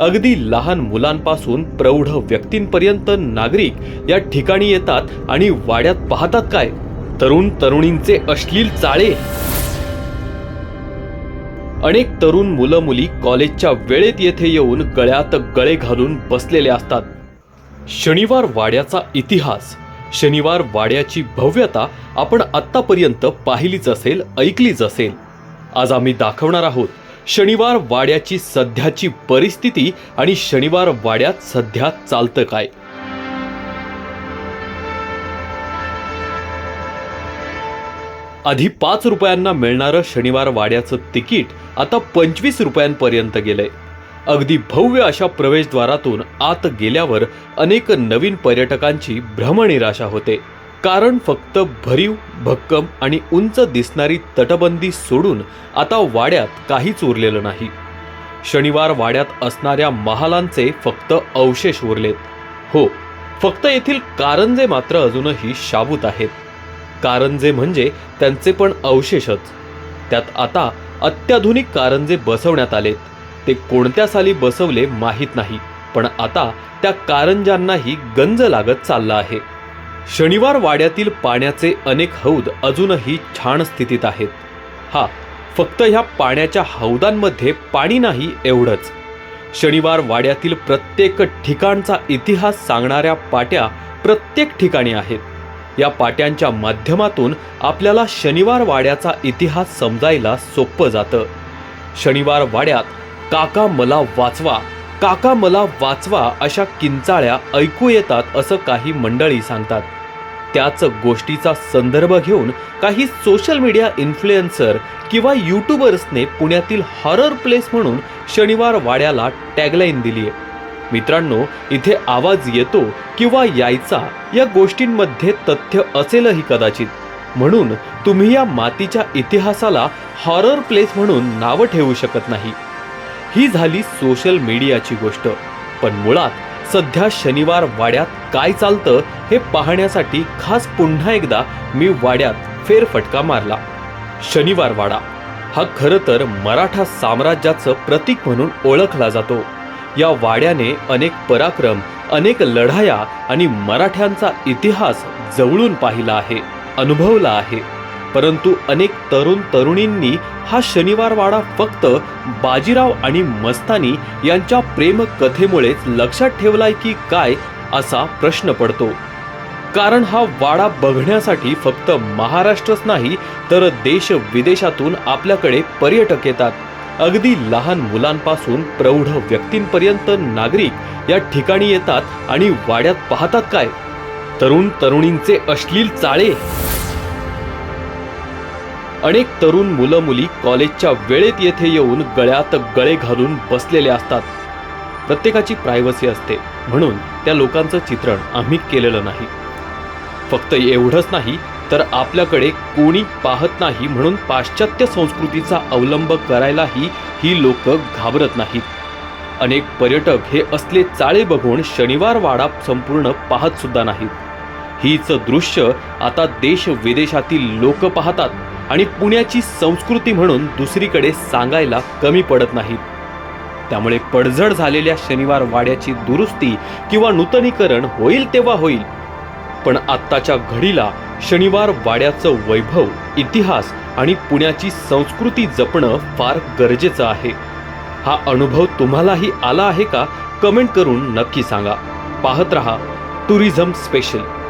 अगदी लहान मुलांपासून प्रौढ व्यक्तींपर्यंत नागरिक या ठिकाणी येतात आणि वाड्यात पाहतात काय? तरुण तरुणींचे अश्लील चाळे. अनेक तरुण मुलं मुली कॉलेजच्या वेळेत येथे येऊन गळ्यात गळे घालून बसलेले असतात. शनिवार वाड्याचा इतिहास. शनिवार वाड्याची भव्यता आपण आत्तापर्यंत पाहिलीच असेल ऐकलीच असेल. आज आम्ही दाखवणार आहोत. शनिवार वाड्याची सध्याची परिस्थिती आणि शनिवार वाड्यात सध्या चालतं काय? आधी पाच रुपयांना मिळणारं शनिवार वाड्याचं तिकीट आता पंचवीस रुपयांपर्यंत गेलंय. अगदी भव्य अशा प्रवेशद्वारातून आत गेल्यावर अनेक नवीन पर्यटकांची भ्रमनिराशा होते. कारण फक्त भरीव भक्कम आणि उंच दिसणारी तटबंदी सोडून आता वाड्यात काहीच उरलेलं नाही. शनिवार वाड्यात असणाऱ्या महालांचे फक्त अवशेष उरलेत. हो फक्त येथील कारंजे मात्र अजूनही शाबूत आहेत. कारंजे म्हणजे त्यांचे पण अवशेषच. त्यात आता अत्याधुनिक कारंजे बसवण्यात आलेत. ते कोणत्या साली बसवले माहीत नाही पण आता त्या कारंजांनाही गंज लागत चालला आहे. शनिवार वाड्यातील पाण्याचे अनेक हौद अजूनही छान स्थितीत आहेत. हा फक्त ह्या पाण्याच्या हौदांमध्ये पाणी नाही एवढंच. शनिवार वाड्यातील प्रत्येक ठिकाणचा इतिहास सांगणाऱ्या पाट्या प्रत्येक ठिकाणी आहेत. या पाट्यांच्या माध्यमातून आपल्याला शनिवार वाड्याचा इतिहास समजायला सोपं जातं. शनिवार वाड्यात काका मला वाचवा काका मला वाचवा अशा किंचाळ्या ऐकू येतात असं काही मंडळी सांगतात. त्याच गोष्टीचा संदर्भ घेऊन काही सोशल मीडिया इन्फ्लुएन्सर किंवा युट्यूबर्सने पुण्यातील हॉरर प्लेस म्हणून शनिवार वाड्याला टॅगलाईन दिली आहे मित्रांनो इथे आवाज येतो किंवा यायचा या गोष्टींमध्ये तथ्य असेलही कदाचित. म्हणून तुम्ही या मातीच्या इतिहासाला हॉरर प्लेस म्हणून नावं ठेवू शकत नाही. ही झाली सोशल मीडियाची गोष्ट. पण मुळात सध्या शनिवार वाड्यात काय चालतं हे पाहण्यासाठी खास पुन्हा एकदा मी वाड्यात फेरफटका मारला. शनिवार वाडा. हा खरं तर मराठा साम्राज्याचं प्रतीक म्हणून ओळखला जातो. या वाड्याने अनेक पराक्रम अनेक लढाया आणि मराठ्यांचा इतिहास जवळून पाहिला आहे अनुभवला आहे. परंतु अनेक तरुण तरुणींनी हा शनिवार वाडा फक्त बाजीराव आणि मस्तानी यांच्या प्रेम कथेमुळेच लक्षात ठेवलाय की काय असा प्रश्न पडतो. कारण हा वाडा बघण्यासाठी फक्त महाराष्ट्रच नाही तर देश विदेशातून आपल्याकडे पर्यटक येतात. अगदी लहान मुलांपासून प्रौढ व्यक्तींपर्यंत नागरिक या ठिकाणी येतात आणि वाड्यात पाहतात काय? तरुण तरुणींचे अश्लील चाळे. अनेक तरुण मुलं मुली कॉलेजच्या वेळेत येथे येऊन गळ्यात गळे घालून बसलेले असतात. प्रत्येकाची प्रायव्हसी असते. म्हणून त्या लोकांचं चित्रण आम्ही केलेलं नाही. फक्त एवढंच नाही तर आपल्याकडे कोणी पाहत नाही म्हणून पाश्चात्य संस्कृतीचा अवलंब करायलाही ही लोक घाबरत नाहीत. अनेक पर्यटक हे असले चाळे बघून शनिवार वाडा संपूर्ण पाहत सुद्धा नाहीत. हीच दृश्य आता देश विदेशातील लोक पाहतात. आणि पुण्याची संस्कृती म्हणून दुसरीकडे सांगायला कमी पडत नाहीत. त्यामुळे पडझड झालेल्या शनिवार वाड्याची दुरुस्ती किंवा नूतनीकरण होईल तेव्हा होईल. पण आत्ताच्या घडीला शनिवार वाड्याचं वैभव इतिहास आणि पुण्याची संस्कृती जपणं फार गरजेचं आहे. हा अनुभव तुम्हालाही आला आहे का? कमेंट करून नक्की सांगा. पाहत रहा टुरिझम स्पेशल.